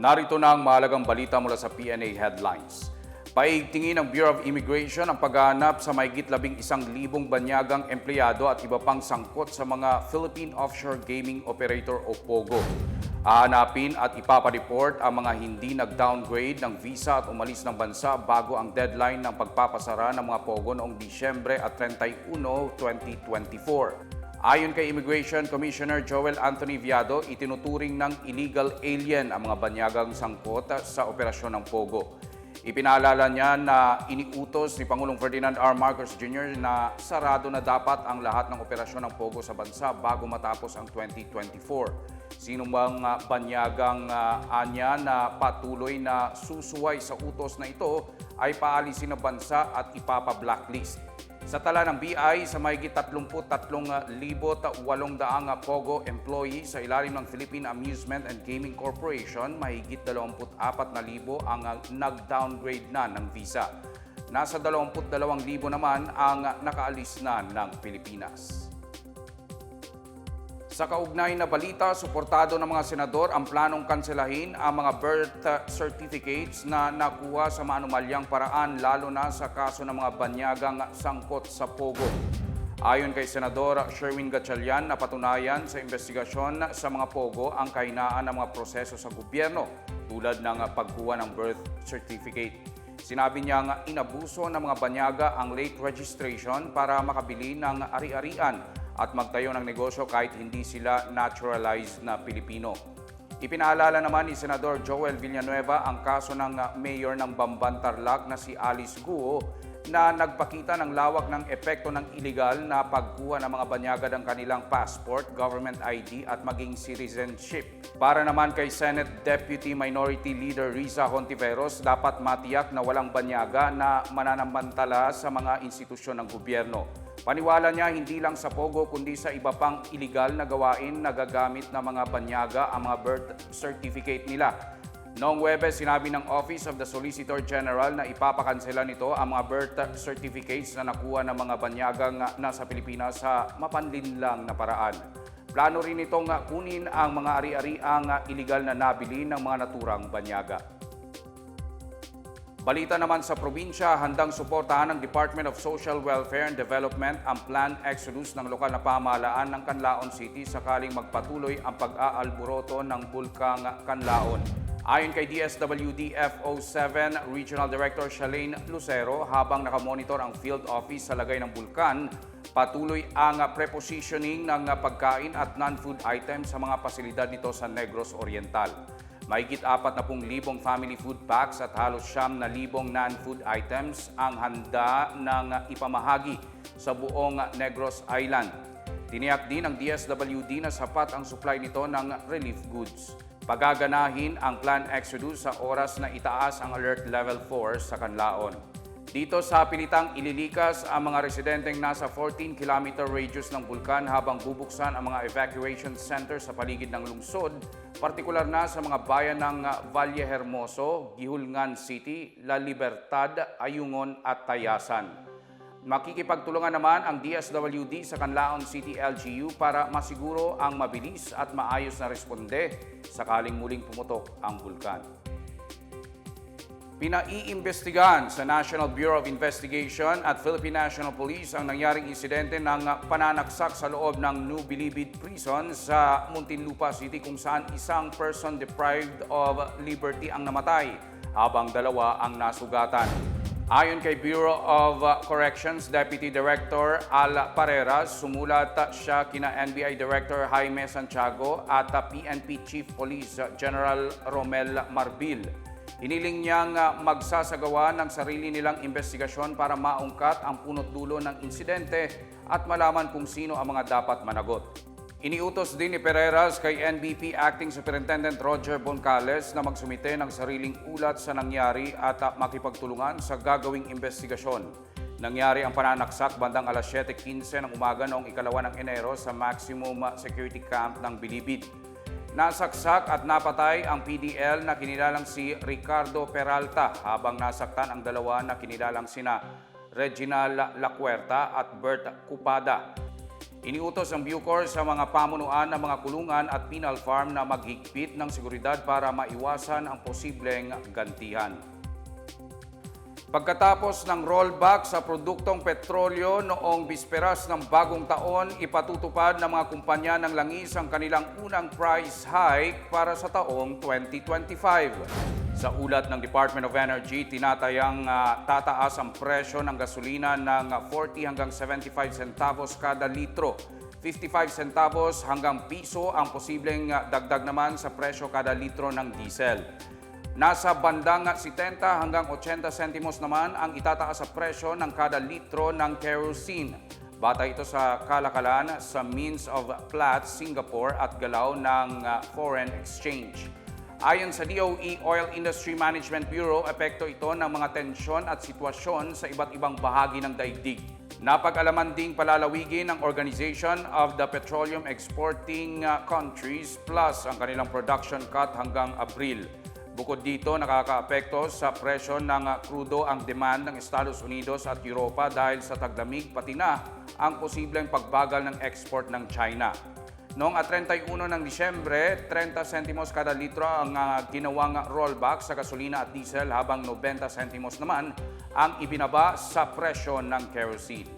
Narito na ang mahalagang balita mula sa PNA Headlines. Paigtingin ng Bureau of Immigration ang paghahanap sa mahigit labing isang libong banyagang empleyado at iba pang sangkot sa mga Philippine Offshore Gaming Operator o POGO. Hahanapin at ipapareport ang mga hindi nag-downgrade ng visa at umalis ng bansa bago ang deadline ng pagpapasara ng mga POGO noong Disyembre at 31, 2024. Ayon kay Immigration Commissioner Joel Anthony Viado, itinuturing ng illegal alien ang mga banyagang sangkot sa operasyon ng POGO. Ipinaalala niya na iniutos ni Pangulong Ferdinand R. Marcos Jr. na sarado na dapat ang lahat ng operasyon ng POGO sa bansa bago matapos ang 2024. Sino bang ah, banyagang ah, anya na patuloy na susuway sa utos na ito ay paalisin ng bansa at ipapa-blacklist. Sa tala ng BI, sa mahigit 33,800 POGO employees sa ilalim ng Philippine Amusement and Gaming Corporation, mahigit 24,000 ang nag-downgrade na ng visa. Nasa 22,000 naman ang nakaalis na ng Pilipinas. Sa kaugnay na balita, suportado ng mga senador ang planong kanselahin ang mga birth certificates na nakuha sa maanumalyang paraan lalo na sa kaso ng mga banyagang sangkot sa Pogo. Ayon kay Senador Sherwin Gatchalian, napatunayan sa investigasyon sa mga Pogo ang kahinaan ng mga proseso sa gobyerno tulad ng pagkuha ng birth certificate. Sinabi niya nga inabuso ng mga banyaga ang late registration para makabili ng ari-arian at magtayo ng negosyo kahit hindi sila naturalized na Pilipino. Ipinaalala naman ni Senador Joel Villanueva ang kaso ng mayor ng Bamban Tarlac na si Alice Guo na nagpakita ng lawak ng epekto ng iligal na pagkuha ng mga banyaga ng kanilang passport, government ID at maging citizenship. Para naman kay Senate Deputy Minority Leader Riza Hontiveros, dapat matiyak na walang banyaga na mananamantala sa mga institusyon ng gobyerno. Paniwala niya hindi lang sa Pogo kundi sa iba pang iligal na gawain na gagamit ng mga banyaga ang mga birth certificate nila. Noong Webes, sinabi ng Office of the Solicitor General na ipapakansela nito ang mga birth certificates na nakuha ng mga banyagang nasa Pilipinas sa mapanlinlang na paraan. Plano rin itong kunin ang mga ari-ariang iligal na nabili ng mga naturang banyaga. Balita naman sa probinsya, handang suportahan ng Department of Social Welfare and Development ang planned exodus ng lokal na pamahalaan ng Canlaon City sakaling magpatuloy ang pag-aalburoto ng bulkang Canlaon. Ayon kay DSWD FO7 Regional Director Shalane Lucero, habang nakamonitor ang field office sa lagay ng bulkan, patuloy ang prepositioning ng pagkain at non-food items sa mga pasilidad nito sa Negros Oriental. Mahigit 40,000 family food packs at halos siyam na libong non-food items ang handa ng ipamahagi sa buong Negros Island. Tiniyak din ng DSWD na sapat ang supply nito ng relief goods. Pagaganahin ang plan Exodus sa oras na itaas ang Alert Level 4 sa Canlaon. Dito sa pilitang ililikas ang mga residenteng nasa 14-kilometer radius ng bulkan habang bubuksan ang mga evacuation center sa paligid ng lungsod, partikular na sa mga bayan ng Valle Hermoso, Gihulngan City, La Libertad, Ayungon at Tayasan. Makikipagtulungan naman ang DSWD sa Canlaon City LGU para masiguro ang mabilis at maayos na responde sakaling muling pumutok ang bulkan. Pinaiimbestigahan sa National Bureau of Investigation at Philippine National Police ang nangyaring insidente ng pananaksak sa loob ng New Bilibid Prison sa Muntinlupa City kung saan isang person deprived of liberty ang namatay habang dalawa ang nasugatan. Ayon kay Bureau of Corrections Deputy Director Al Pareras, sumulat siya kina NBI Director Jaime Santiago at PNP Chief Police General Romel Marbil. Hiniling niyang magsasagawa ng sarili nilang investigasyon para maungkat ang punot dulo ng insidente at malaman kung sino ang mga dapat managot. Iniutos din ni Pereras kay NBP Acting Superintendent Roger Boncales na magsumite ng sariling ulat sa nangyari at makipagtulungan sa gagawing investigasyon. Nangyari ang pananaksak bandang alas 7.15 ng umaga noong ikalawa ng Enero sa Maximum Security Camp ng Bilibid. Nasaksak at napatay ang PDL na kinilalang si Ricardo Peralta habang nasaktan ang dalawa na kinilalang sina Reginald Lacuerta at Bert Cupada. Iniutos ng Bucor sa mga pamunuan ng mga kulungan at penal farm na maghigpit ng seguridad para maiwasan ang posibleng gantihan. Pagkatapos ng rollback sa produktong petrolyo noong bisperas ng bagong taon, ipatutupad ng mga kumpanya ng langis ang kanilang unang price hike para sa taong 2025. Sa ulat ng Department of Energy, tinatayang ah, tataas ang presyo ng gasolina ng 40 hanggang 75 centavos kada litro. 55 centavos hanggang piso ang posibleng ah, dagdag naman sa presyo kada litro ng diesel. Nasa bandang 70 hanggang 80 sentimos naman ang itataas sa presyo ng kada litro ng kerosene. Bata ito sa kalakalan sa Means of Platts, Singapore at galaw ng uh, foreign exchange. Ayon sa DOE Oil Industry Management Bureau, epekto ito ng mga tensyon at sitwasyon sa iba't ibang bahagi ng daigdig. Napag-alaman ding palalawigin ng Organization of the Petroleum Exporting uh, Countries plus ang kanilang production cut hanggang Abril. Bukod dito, nakakaapekto sa presyo ng uh, krudo ang demand ng Estados Unidos at Europa dahil sa taglamig pati na ang posibleng pagbagal ng export ng China. Noong uh, 31 ng Disyembre, 30 sentimos kada litro ang uh, ginawang rollback sa gasolina at diesel habang 90 sentimos naman ang ibinaba sa presyo ng kerosene.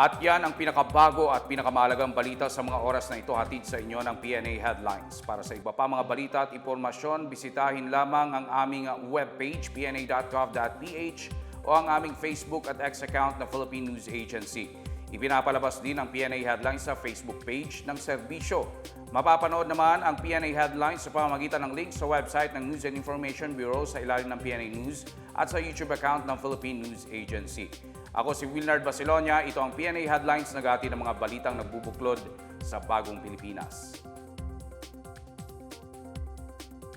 At yan ang pinakabago at pinakamahalagang balita sa mga oras na ito hatid sa inyo ng PNA Headlines. Para sa iba pa mga balita at impormasyon, bisitahin lamang ang aming webpage pna.gov.ph o ang aming Facebook at X account na Philippine News Agency. Ipinapalabas din ang PNA Headlines sa Facebook page ng serbisyo. Mapapanood naman ang PNA Headlines sa pamamagitan ng link sa website ng News and Information Bureau sa ilalim ng PNA News at sa YouTube account ng Philippine News Agency. Ako si Wilnard Basilonia, ito ang PNA Headlines nagati ng mga balitang nagbubuklod sa bagong Pilipinas.